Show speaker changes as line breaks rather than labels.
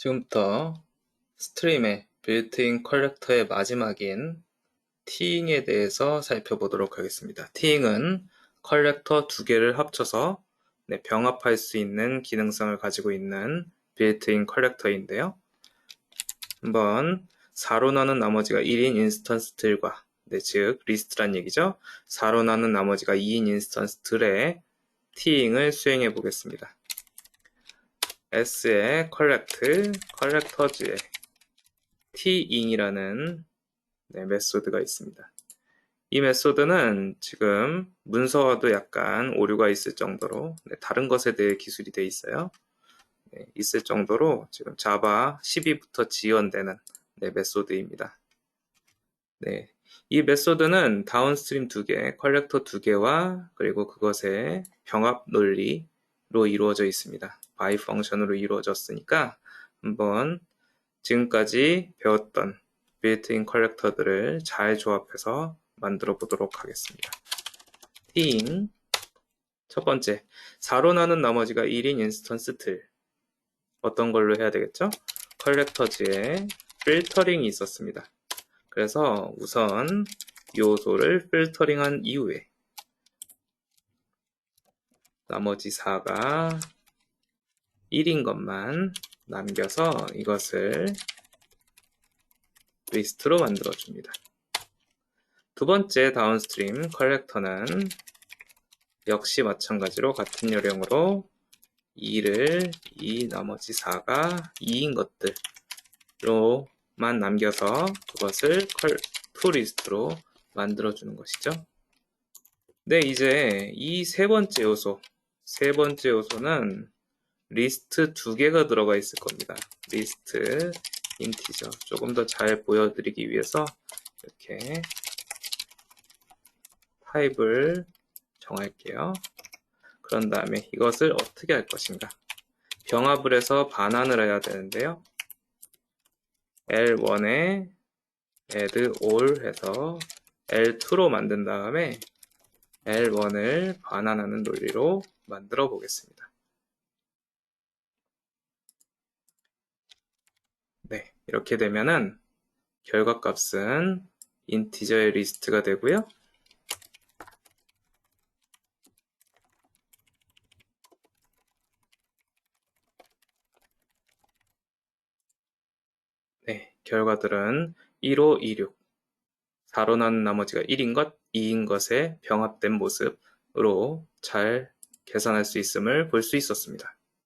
지금부터 스트림의 빌트인 컬렉터의 마지막인 티잉에 대해서 살펴보도록 하겠습니다. 티잉은 컬렉터 두 개를 합쳐서 네, 병합할 수 있는 기능성을 가지고 있는 빌트인 컬렉터인데요. 한번 4로 나눈 나머지가 1인 인스턴스들과 네, 즉 리스트란 얘기죠. 4로 나눈 나머지가 2인 인스턴스들의 티잉을 수행해 보겠습니다. S의 collect, collectors의 tin이라는 네, 메소드가 있습니다. 이 메소드는 지금 문서와도 약간 오류가 있을 정도로 네, 다른 것에 대해 기술이 되어 있어요. 네, 있을 정도로 지금 자바 12부터 지원되는 네, 메소드입니다. 네, 이 메소드는 다운스트림 두 개, 컬렉터 두 개와 그리고 그것의 병합 논리로 이루어져 있습니다. By 펑션으로 이루어졌으니까 한번 지금까지 배웠던 빌트인 컬렉터들을 잘 조합해서 만들어 보도록 하겠습니다. 띵. 첫 번째, 4로 나눈 나머지가 1인 인스턴스 틀. 어떤 걸로 해야 되겠죠? 컬렉터즈에 필터링이 있었습니다. 그래서 우선 요소를 필터링한 이후에 나머지 4가 1인 것만 남겨서 이것을 리스트로 만들어 줍니다. 두 번째 다운스트림 컬렉터는 역시 마찬가지로 같은 요령으로 2를 이 나머지 4가 2인 것들로만 남겨서 그것을 컬2 리스트로 만들어 주는 것이죠. 네, 이제 이 세 번째 요소, 세 번째 요소는 리스트 두 개가 들어가 있을 겁니다. 리스트 인티저 조금 더 잘 보여드리기 위해서 이렇게 타입을 정할게요. 그런 다음에 이것을 어떻게 할 것인가 병합을 해서 반환을 해야 되는데요. L1에 add all 해서 L2로 만든 다음에 L1을 반환하는 논리로 만들어 보겠습니다. 네, 이렇게 되면은 결과값은 인티저의 리스트가 되고요. 네, 결과들은 15, 26, 4로 나눈 나머지가 1인 것, 2인 것의 병합된 모습으로 잘 계산할 수 있음을 볼 수 있었습니다.